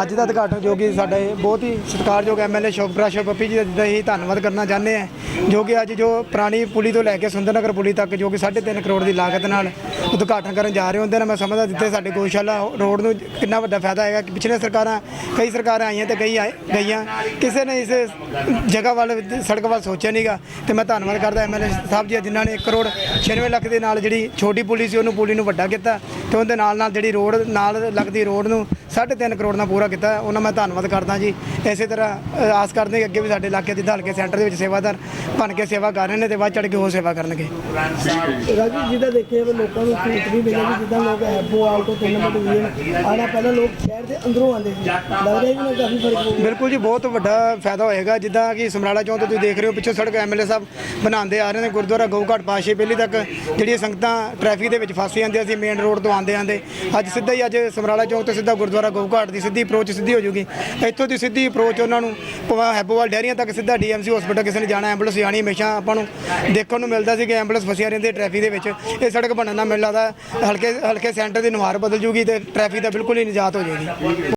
ਅੱਜ ਦਾ ਉਦਘਾਟਨ ਜੋ ਕਿ ਸਾਡੇ ਬਹੁਤ ਹੀ ਸਤਿਕਾਰਯੋਗ ਐਮਐਲਏ ਸ਼ੋਭਰਾ ਪੱਪੀ ਜੀ ਦਾ ਹੀ ਧੰਨਵਾਦ ਕਰਨਾ ਚਾਹੁੰਦੇ ਹਾਂ, ਜੋ ਕਿ ਅੱਜ ਜੋ ਪੁਰਾਣੀ ਪੁਲੀ ਤੋਂ ਲੈ ਕੇ ਸੁੰਦਰਨਗਰ ਪੁਲੀ ਤੱਕ ਜੋ ਕਿ 3.5 ਕਰੋੜ ਦੀ ਲਾਗਤ ਨਾਲ ਉਦਘਾਟਨ ਕਰਨ ਜਾ ਰਹੇ ਹੁੰਦੇ ਨੇ, ਮੈਂ ਸਮਝਦਾ ਜਿੱਥੇ ਸਾਡੇ ਗੋਸ਼ਾਲਾ ਰੋਡ ਨੂੰ ਕਿੰਨਾ ਵੱਡਾ ਫਾਇਦਾ ਹੈਗਾ ਕਿ ਪਿਛਲੇ ਸਰਕਾਰਾਂ, ਕਈ ਸਰਕਾਰਾਂ ਆਈਆਂ ਤੇ ਕਈ ਆਏ, ਗਈਆਂ, ਕਿਸੇ ਨੇ ਇਸ ਜਗ੍ਹਾ ਵੱਲ ਸੜਕ ਵੱਲ ਸੋਚਿਆ ਨਹੀਂਗਾ ਤੇ ਮੈਂ ਧੰਨਵਾਦ ਕਰਦਾ ਐਮਐਲਏ ਸਾਹਿਬ ਜੀ ਜਿਨ੍ਹਾਂ ਨੇ 1 ਕਰੋੜ 96 ਲੱਖ ਦੇ ਨਾਲ ਜਿਹੜੀ ਛੋਟੀ ਪੁਲੀ ਸੀ ਉਹਨੂੰ ਪੁਲੀ ਨੂੰ ਵੱਡਾ ਕੀਤਾ ਤੇ ਉਹਦੇ ਨਾਲ ਨਾਲ ਜਿਹੜੀ ਰੋਡ, ਨਾਲ ਲੱਗਦੀ ਰੋਡ ਨੂੰ 3.5 ਕਰੋੜ ਨਾਲ ਪੂਰਾ ਕੀਤਾ। ਉਹਨਾਂ ਮੈਂ ਧੰਨਵਾਦ ਕਰਦਾ ਜੀ। ਇਸੇ ਤਰ੍ਹਾਂ ਆਸ ਕਰਦੇ ਅੱਗੇ ਵੀ ਸਾਡੇ ਇਲਾਕੇ ਦੇ ਹਲਕੇ ਸੈਂਟਰ ਦੇ ਵਿੱਚ ਸੇਵਾਦਾਰ ਬਣ ਕੇ ਸੇਵਾ ਕਰ ਰਹੇ ਨੇ ਤੇ ਵੱਧ ਚੜ੍ਹ ਕੇ ਹੋਰ ਸੇਵਾ ਕਰਨਗੇ। ਰਾਜੂ ਜਿੱਦਾਂ ਦੇਖਿਆ ਵੀ ਲੋਕਾਂ ਨੂੰ ਸਹੂਲਤ ਵੀ ਮਿਲੇਗੀ ਜਿੱਦਾਂ ਲੋਕ ਹੈਬੋਵਾਲ ਤੋਂ ਤਿੰਨ ਮਿੰਟ ਵੀ ਆਣਾ ਪਹਿਲਾਂ ਲੋਕ ਸ਼ਹਿਰ ਦੇ ਅੰਦਰੋਂ ਆਉਂਦੇ ਸੀ। ਲੱਗਦਾ ਵੀ ਨਾ ਕਾਫੀ ਫ਼ਰਕ ਪਊ ਬਿਲਕੁਲ ਜੀ ਬਹੁਤ ਵੱਡਾ ਫਾਇਦਾ ਹੋਏਗਾ। ਜਿੱਦਾਂ ਕਿ ਸਮਰਾਲਾ ਚੌਂਕ ਤੋਂ ਤੁਸੀਂ ਦੇਖ ਰਹੇ ਹੋ ਪਿੱਛੋਂ ਸੜਕ ਐਮਐਲਏ ਸਾਹਿਬ ਬਣਾਉਂਦੇ ਆ ਰਹੇ ਨੇ। ਗੁਰਦੁਆਰਾ ਗਊਘਾਟ ਪਾਸ਼ੇ ਪਹਿਲੀ ਤੱਕ ਜਿਹੜੀਆਂ ਸੰਗਤਾਂ ਟ੍ਰੈਫਿਕ ਦੇ ਵਿੱਚ ਫਸ ਜਾਂਦੀਆਂ ਸੀ ਮੇਨ ਰੋਡ ਤੋਂ ਆਉਂਦੇ ਆਂਦੇ ਅੱਜ ਸਿੱਧਾ ਹੀ ਅੱਜ ਸਮਰਾਲਾ ਚੌਂਕ ਤੋਂ ਸਿੱਧਾ ਗੁਰਦੁਆਰਾ ਗਊਘਾਟ ਦੀ ਸਿੱਧੀ ਅਪਰੋਚ ਸਿੱਧੀ ਹੋ ਜੂਗੀ ਇੱਥੋਂ ਦੀ ਸਿੱਧੀ ਅਪਰੋਚ ਉਹਨਾਂ ਨੂੰ, ਭਾਵੇਂ ਹੈਬੋਵਾਲ ਡੈਰੀਆਂ ਤੱਕ ਸਿੱਧਾ ਡੀਐਮਸੀ ਹਸਪੀਟਲ ਕਿਸੇ ਨੇ ਜਾਣਾ ਐਂਬੂਲੈਂਸ ਜਾਣੀ ਹਮੇਸ਼ਾ ਆਪਾਂ ਨੂੰ ਦੇਖਣ ਨੂੰ ਮਿਲਦਾ ਸੀ ਕਿ ਐਂਬੂਲੈਂਸ ਫਸੀਆਂ ਰਹਿੰਦੀ ਟ੍ਰੈਫਿਕ ਦੇ ਵਿੱਚ। ਇਹ ਸੜਕ ਬਣਨ ਨਾਲ ਲੱਗਦਾ ਹਲਕੇ ਹਲਕੇ ਸੈਂਟਰ ਦੀ ਨੁਹਾਰ ਬਦਲ ਜੂਗੀ ਤੇ ਟ੍ਰੈਫਿਕ ਦਾ ਬਿਲਕੁਲ ਹੀ ਨਿਜਾਤ ਹੋ ਜਾਏਗੀ।